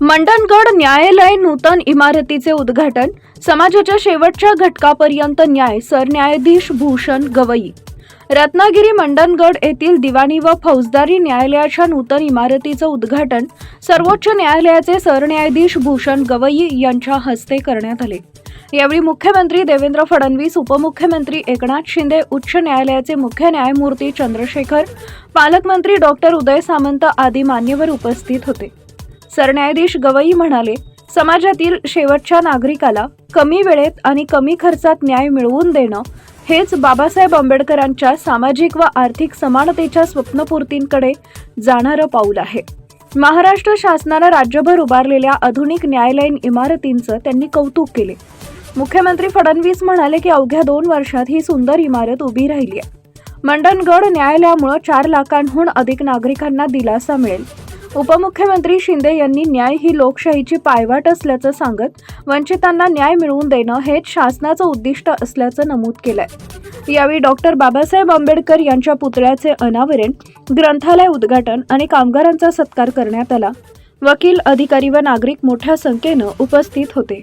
मंडणगड न्यायालय नूतन इमारतीचे उद्घाटन समाजाच्या शेवटच्या घटकापर्यंत न्याय सरन्यायाधीश भूषण गवई. रत्नागिरी मंडणगड येथील दिवाणी व फौजदारी न्यायालयाच्या नूतन इमारतीचं उद्घाटन सर्वोच्च न्यायालयाचे सरन्यायाधीश भूषण गवई यांच्या हस्ते करण्यात आले. यावेळी मुख्यमंत्री देवेंद्र फडणवीस उपमुख्यमंत्री एकनाथ शिंदे उच्च न्यायालयाचे मुख्य न्यायमूर्ती चंद्रशेखर पालकमंत्री डॉक्टर उदय सामंत आदी मान्यवर उपस्थित होते. सरन्यायाधीश गवई म्हणाले समाजातील शेवटच्या नागरिकाला कमी वेळेत आणि कमी खर्चात न्याय मिळवून देणं हेच बाबासाहेब आंबेडकरांच्या सामाजिक व आर्थिक समानतेच्या स्वप्नपूर्तींकडे जाणारं पाऊल आहे. महाराष्ट्र शासनानं राज्यभर उभारलेल्या आधुनिक न्यायालयीन इमारतींचं त्यांनी कौतुक केले. मुख्यमंत्री फडणवीस म्हणाले की अवघ्या दोन वर्षात ही सुंदर इमारत उभी राहिली आहे. मंडणगड न्यायालयामुळे चार लाखांहून अधिक नागरिकांना दिलासा मिळेल. उपमुख्यमंत्री शिंदे यांनी न्याय ही लोकशाहीची पायवाट असल्याचं सांगत वंचितांना न्याय मिळवून देणं हेच शासनाचं उद्दिष्ट असल्याचं नमूद केलंय. यावेळी डॉक्टर बाबासाहेब आंबेडकर यांच्या पुतळ्याचे अनावरण ग्रंथालय उद्घाटन आणि कामगारांचा सत्कार करण्यात आला. वकील अधिकारी व नागरिक मोठ्या संख्येनं उपस्थित होते.